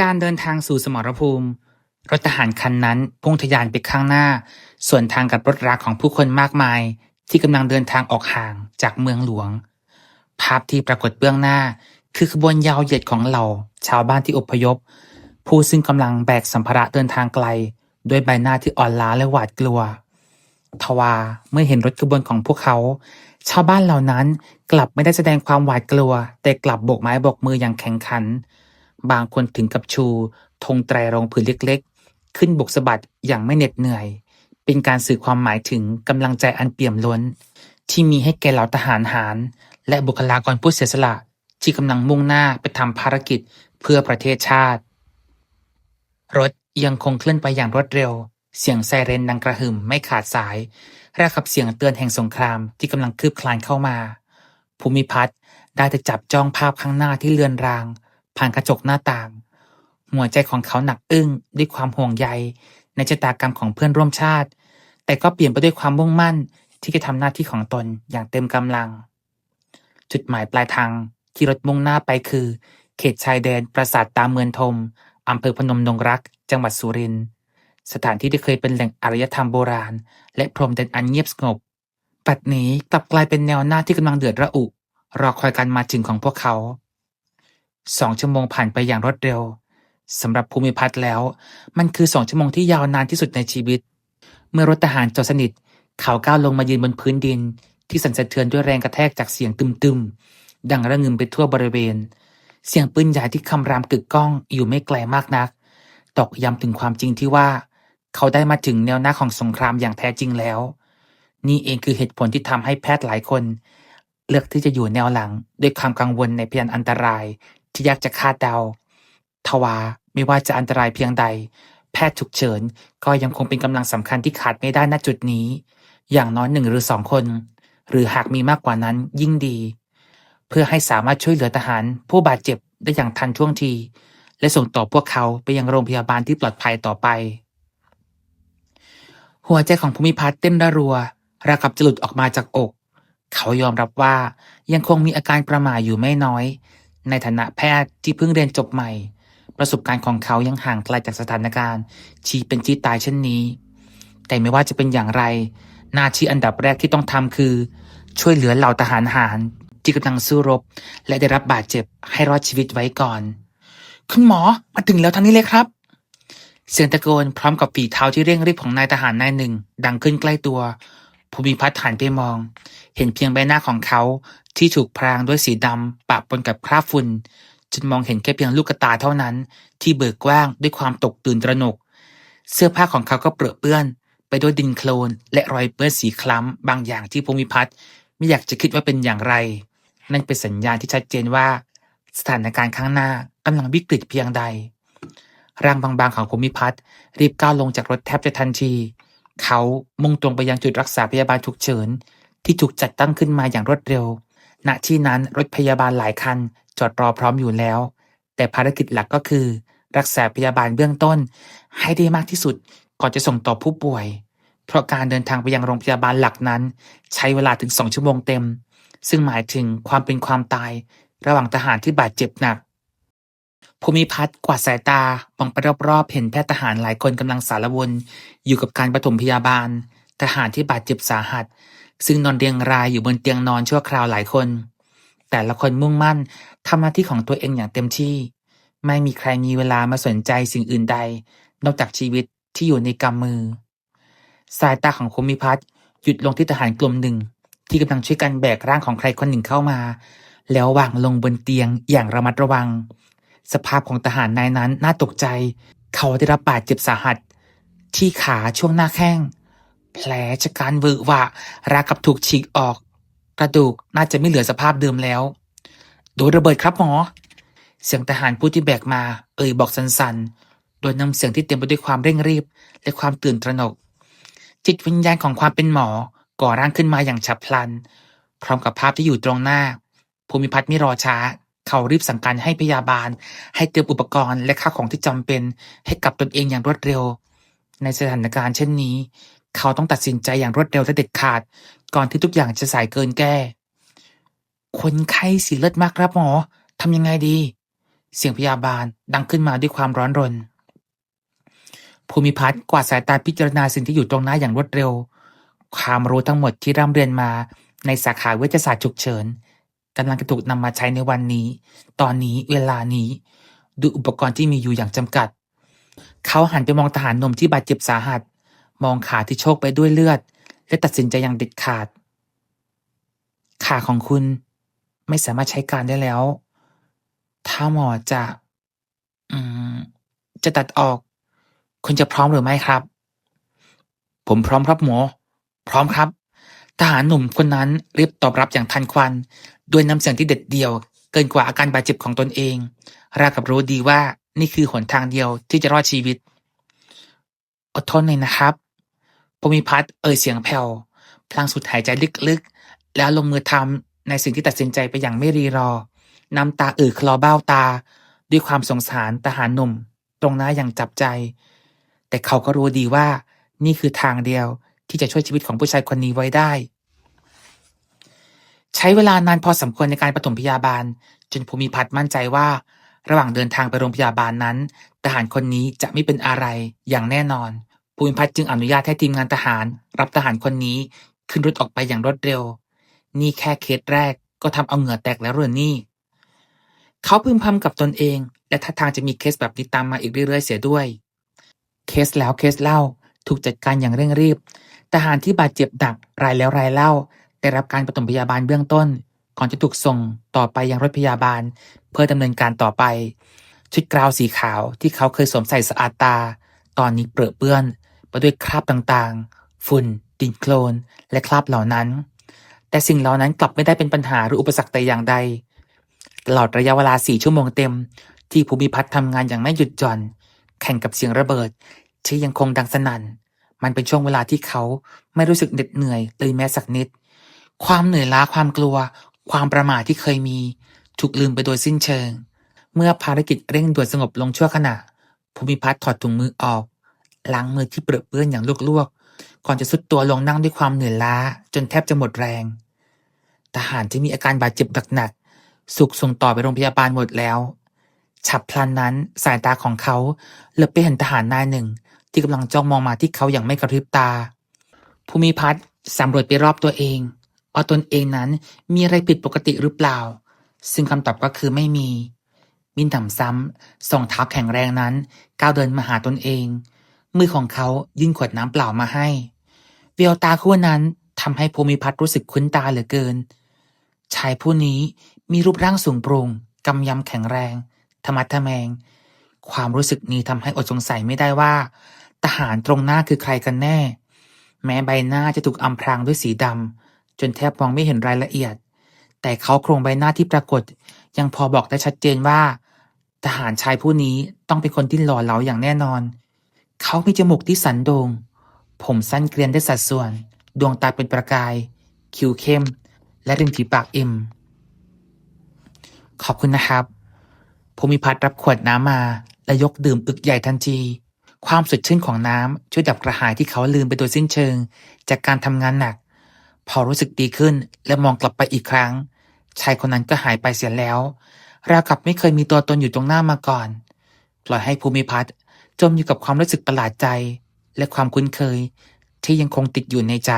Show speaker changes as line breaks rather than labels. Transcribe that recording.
การเดินทางสู่สมรภูมิ รถทหารคันนั้นพุ่งทะยานไปข้างหน้า ส่วนทางกับรถราของผู้คนมากมาย ที่กำลังเดินทางออกห่างจากเมืองหลวง ภาพที่ปรากฏเบื้องหน้า คือขบวนยาวเหยียดของเหล่า ชาวบ้านที่อพยพ ผู้ซึ่งกำลังแบกสัมภาระเดินทางไกล ด้วยใบหน้าที่อ่อนล้าและหวาดกลัวทว่าเมื่อเห็นรถขบวนของพวกเขา ชาวบ้านเหล่านั้นกลับไม่ได้แสดงความหวาดกลัว แต่กลับโบกไม้โบกมืออย่างแข็งขัน บางคนถึงกับชูธงไตรรงผืนเล็กๆ ขึ้นบกสะบัดอย่างไม่เหน็ดเหนื่อย เป็นการสื่อความหมายถึงกำลังใจอันเปี่ยมล้น ที่มีให้แก่เหล่าทหารหาร และบุคลากรผู้เสียสละที่กำลังมุ่งหน้าไปทำภารกิจเพื่อประเทศชาติ รถยังคงเคลื่อนไปอย่างรวดเร็ว เสียงไซเรนดังกระหึ่มไม่ขาดสายราวกับเสียงเตือนแห่งสงครามที่กำลังคืบคลานเข้ามา ภูมิพัฒน์ได้แต่จับจ้องภาพข้างหน้าที่เลือนราง ผ่านกระจกหน้าต่าง หัวใจของเขาหนักอึ้งด้วยความห่วงใย ในชะตากรรมของเพื่อนร่วมชาติ แต่ก็เปลี่ยนไปด้วยความมุ่งมั่นที่จะทำหน้าที่ของตนอย่างเต็มกำลัง จุดหมายปลายทางที่รถมุ่งหน้าไปคือ เขตชายแดนปราสาทตาเมือนทมอำเภอพนมดงรัก จังหวัดสุรินทร์สถานที่ที่เคยเป็นแหล่งอารยธรรมโบราณ และพรมแดนอันเงียบสงบปัดนี้กลับกลายเป็นแนวหน้าที่กำลังเดือดระอุ รอคอยการมาถึงของพวกเขา สองชั่วโมงผ่านไปอย่างรวดเร็วสำหรับภูมิพัฒน์แล้ว มันคือสองชั่วโมงที่ยาวนานที่สุดในชีวิต เมื่อรถทหารจอดสนิทเขาก้าวลงมายืนบนพื้นดิน ที่สั่นสะเทือนด้วยแรงกระแทกจากเสียงตึมๆ ดังระงึมไปทั่วบริเวณ เสียงปืนใหญ่ที่คำรามกึกก้องอยู่ไม่ไกลมากนัก ตอกย้ำถึงความจริงที่ว่า เขาได้มาถึงแนวหน้าของสงครามอย่างแท้จริงแล้ว นี่เองคือเหตุผลที่ทำให้แพทย์หลายคน เลือกที่จะอยู่แนวหลังด้วยความกังวลในพยานอันตรายที่ยากจะคาดเดา ทว่าไม่ว่าจะอันตรายเพียงใด แพทย์ฉุกเฉินก็ยังคงเป็นกำลังสำคัญที่ขาดไม่ได้ณจุดนี้ อย่างน้อยหนึ่งหรือสองคน หรือหากมีมากกว่านั้นยิ่งดี เพื่อให้สามารถช่วยเหลือทหาร ผู้บาดเจ็บได้อย่างทันท่วงที และส่งต่อพวกเขาไปยังโรงพยาบาลที่ปลอดภัยต่อไป หัวใจของภูมิพัฒน์เต้นระรัวราวกับจะหลุดออกมาจากอก เขายอมรับว่ายังคงมีอาการประหม่าอยู่ไม่น้อย ในฐานะแพทย์ที่เพิ่งเรียนจบใหม่ ประสบการณ์ของเขายังห่างไกลจากสถานการณ์ ชี้เป็นชี้ตายเช่นนี้ แต่ไม่ว่าจะเป็นอย่างไร หน้าที่อันดับแรกที่ต้องทำคือ ช่วยเหลือเหล่าทหารหารที่กำลังสู้รบ และได้รับบาดเจ็บให้รอดชีวิตไว้ก่อน คุณหมอมาถึงแล้วทางนี้เลยครับ เสียงตะโกนพร้อมกับฝีเท้าที่เร่งรีบของนายทหารนายหนึ่ งดังขึ้นใกล้ตัว ภูมิพัฒน์หันไปมอง เห็นเพียงใบหน้าของเขาที่ถูกพรางด้วยสีดำปะปนกับคราบฝุ่นจนมองเห็นแค่เพียงลูกตาเท่านั้น ที่เบิกกว้างด้วยความตกตื่นตระหนก เสื้อผ้าของเขาก็เปรอะเปื้อน ไปด้วยดินโคลน และรอยเปื้อนสีคล้ำบางอย่างที่ภูมิพัฒน์ไม่อยากจะคิดว่าเป็นอย่างไร นั่นเป็นสัญญาณที่ชัดเจนว่า สถานการณ์ข้างหน้ากำลังวิกฤตเพียงใดร่างบางๆของภูมิพัฒน์รีบก้าวลงจากรถแทบจะทันที เขามุ่งตรงไปยังจุดรักษาพยาบาลฉุกเฉิน ที่ถูกจัดตั้งขึ้นมาอย่างรวดเร็ว ณ ที่นั้นรถพยาบาลหลายคันจอดรอพร้อมอยู่แล้ว แต่ภารกิจหลักก็คือ รักษาพยาบาลเบื้องต้น ให้ได้มากที่สุดก่อนจะส่งต่อผู้ป่วย เพราะการเดินทางไปยังโรงพยาบาลหลักนั้น ใช้เวลาถึงสองชั่วโมงเต็ม ซึ่งหมายถึงความเป็นความตาย ระหว่างทหารที่บาดเจ็บหนัก ภูมิพัฒน์กวาดสายตามองไปรอบๆ เห็นแพทย์ทหารหลายคนกำลังสารวน อยู่กับการปฐมพยาบาล ทหารที่บาดเจ็บสาหัส ซึ่งนอนเรียงรายอยู่บนเตียงนอนชั่วคราวหลายคน แต่ละคนมุ่งมั่นทำหน้าที่ของตัวเองอย่างเต็มที่ ไม่มีใครมีเวลามาสนใจสิ่งอื่นใด นอกจากชีวิตที่อยู่ในกำมือ สายตาของภูมิพัฒน์หยุดลงที่ทหารกลุ่มหนึ่ง ที่กำลังช่วยกันแบกร่างของใครคนหนึ่งเข้ามา แล้ววางลงบนเตียงอย่างระมัดระวัง สภาพของทหารนายนั้นน่าตกใจ เขาได้รับบาดเจ็บสาหัส ที่ขาช่วงหน้าแข้ง แผลชะกันเวอะวะราวกับถูกฉีกออก กระดูกน่าจะไม่เหลือสภาพเดิมแล้ว โดนระเบิดครับหมอ เสียงทหารผู้ที่แบกมา เอ่ยบอกสันๆ โดยนำเสียงที่เต็มไปด้วยความเร่งรีบ และความตื่นตระหนก จิตวิญญาณของความเป็นหมอก่อร่างขึ้นมาอย่างฉับพลัน พร้อมกับภาพที่อยู่ตรงหน้าภูมิพัฒน์ไม่รอช้า เขารีบสั่งการให้พยาบาล ให้เตรียมอุปกรณ์และข้าวของที่จำเป็น ให้กับตนเองอย่างรวดเร็ว ในสถานการณ์เช่นนี้ เขาต้องตัดสินใจอย่างรวดเร็วและเด็ดขาด ก่อนที่ทุกอย่างจะสายเกินแก้ คนไข้สีเลือดมากครับหมอทำยังไงดี เสียงพยาบาลดังขึ้นมาด้วยความร้อนรน ภูมิพัฒน์กวาดสายตาพิจารณาสิ่งที่อยู่ตรงหน้าอย่างรวดเร็ว ความรู้ทั้งหมดที่ร่ำเรียนมาในสาขาเวชศาสตร์ฉุกเฉิน กำลังจะถูกนำมาใช้ในวันนี้ ตอนนี้เวลานี้ ดูอุปกรณ์ที่มีอยู่อย่างจำกัด เขาหันไปมองทหารหนุ่มที่บาดเจ็บสาหัส มองขาที่โชกไปด้วยเลือด และตัดสินใจอย่างเด็ดขาด ขาของคุณไม่สามารถใช้การได้แล้ว ถ้าหมอจะอืมจะตัดออก คุณจะพร้อมหรือไม่ครับ ผมพร้อมครับหมอ พร้อมครับ ทหารหนุ่มคนนั้นรีบตอบรับอย่างทันควัน ด้วยน้ำเสียงที่เด็ดเดี่ยว เกินกว่าอาการบาดเจ็บของตนเอง ราวกับรู้ดีว่านี่คือหนทางเดียวที่จะรอดชีวิต อดทนหน่อยนะครับภูมิพัฒน์เอ่ยเสียงแผ่วพลางสุดหายใจลึกๆ แล้วลงมือทำในสิ่งที่ตัดสินใจไปอย่างไม่รีรอ น้ำตาเอ่อคลอเบ้าตา ด้วยความสงสารทหารหนุ่ม ตรงหน้าอย่างจับใจ แต่เขาก็รู้ดีว่านี่คือทางเดียวที่จะช่วยชีวิตของผู้ชายคนนี้ไว้ได้ ใช้เวลานานพอสมควรในการปฐมพยาบาล จนภูมิพัฒน์มั่นใจว่า ระหว่างเดินทางไปโรงพยาบาลนั้น ทหารคนนี้จะไม่เป็นอะไรอย่างแน่นอน ภูมิพัฒน์จึงอนุญาตให้ทีมงานทหาร รับทหารคนนี้ขึ้นรถออกไปอย่างรวดเร็ว นี่แค่เคสแรกก็ทำเอาเหงื่อแตกแล้วเรือนี่ เขาพึมพำกับตนเอง และท่าทางจะมีเคสแบบนี้ตามมาอีกเรื่อยๆเสียด้วย เคสแล้วเคสเล่าถูกจัดการอย่างเร่งรีบทหารที่บาดเจ็บดักรายแล้วรายเล่า ได้รับการปฐมพยาบาลเบื้องต้น ก่อนจะถูกส่งต่อไปยังรถพยาบาล เพื่อดำเนินการต่อไป ชุดกราวสีขาวที่เขาเคยสวมใส่สะอาดตา ตอนนี้เปรอะเปื้อนไปด้วยคราบต่างๆ ฝุ่น ดินโคลน และคราบเหล่านั้น แต่สิ่งเหล่านั้นกลับไม่ได้เป็นปัญหาหรืออุปสรรคแต่อย่างใด ตลอดระยะเวลาสี่ชั่วโมงเต็ม ที่ภูมิพัฒน์ทำงานอย่างไม่หยุดหย่อน แข่งกับเสียงระเบิด ที่ยังคงดังสนั่น มันเป็นช่วงเวลาที่เขาไม่รู้สึกเหน็ดเหนื่อยเลยแม้สักนิด ความเหนื่อยล้าความกลัว ความประหม่าที่เคยมี ถูกลืมไปโดยสิ้นเชิง เมื่อภารกิจเร่งด่วนสงบลงชั่วขณะ ภูมิพัฒน์ถอดถุงมือออก ล้างมือที่เปรอะเปื้อนอย่างลวกๆ ก่อนจะสุดตัวลงนั่งด้วยความเหนื่อยล้า จนแทบจะหมดแรง ทหารที่มีอาการบาดเจ็บหนักๆสุกส่งต่อไปโรงพยาบาลหมดแล้ว ฉับพลันนั้นสายตาของเขาเหลือบไปเห็นทหารนายหนึ่ง ที่กำลังจ้องมองมาที่เขาอย่างไม่กระพริบตา ภูมิพัฒน์สำรวจไปรอบตัวเอง ว่าตนเองนั้นมีอะไรผิดปกติหรือเปล่า ซึ่งคำตอบก็คือไม่มี มินหนำซ้ำส่งเท้าแข็งแรงนั้น ก้าวเดินมาหาตนเอง มือของเขายื่นขวดน้ำเปล่ามาให้เววตาคู่นั้นทำให้ภูมิพัฒน์รู้สึกคุ้นตาเหลือเกิน ชายผู้นี้มีรูปร่างสูงโปร่งกำยำแข็งแรงธรรมัดทะแมง ความรู้สึกนี้ทำให้อดสงสัยไม่ได้ว่า ทหารตรงหน้าคือใครกันแน่ แม้ใบหน้าจะถูกอำพรางด้วยสีดำ จนแทบมองไม่เห็นรายละเอียด แต่เขาโครงใบหน้าที่ปรากฏ ยังพอบอกได้ชัดเจนว่า ทหารชายผู้นี้ต้องเป็นคนที่หล่อเหลาอย่างแน่นอน เขามีจมูกที่สันโดงผมสั้นเกรียนได้สัดส่วน ดวงตาเป็นประกาย คิ้วเข้ม และริมฝีปากอิ่มขอบคุณนะครับภูมิพัฒน์รับขวดน้ำมา และยกดื่มอึกใหญ่ทันที ความสดชื่นของน้ำช่วยดับกระหายที่เขาลืมไปโดยสิ้นเชิง จากการทำงานหนัก พอรู้สึกดีขึ้น และมองกลับไปอีกครั้ง ชายคนนั้นก็หายไปเสียแล้ว ราวกับไม่เคยมีตัวตนอยู่ตรงหน้ามาก่อน ปล่อยให้ภูมิพัฒน์จมอยู่กับความรู้สึกประหลาดใจ และความคุ้นเคยที่ยังคงติดอยู่ในใจ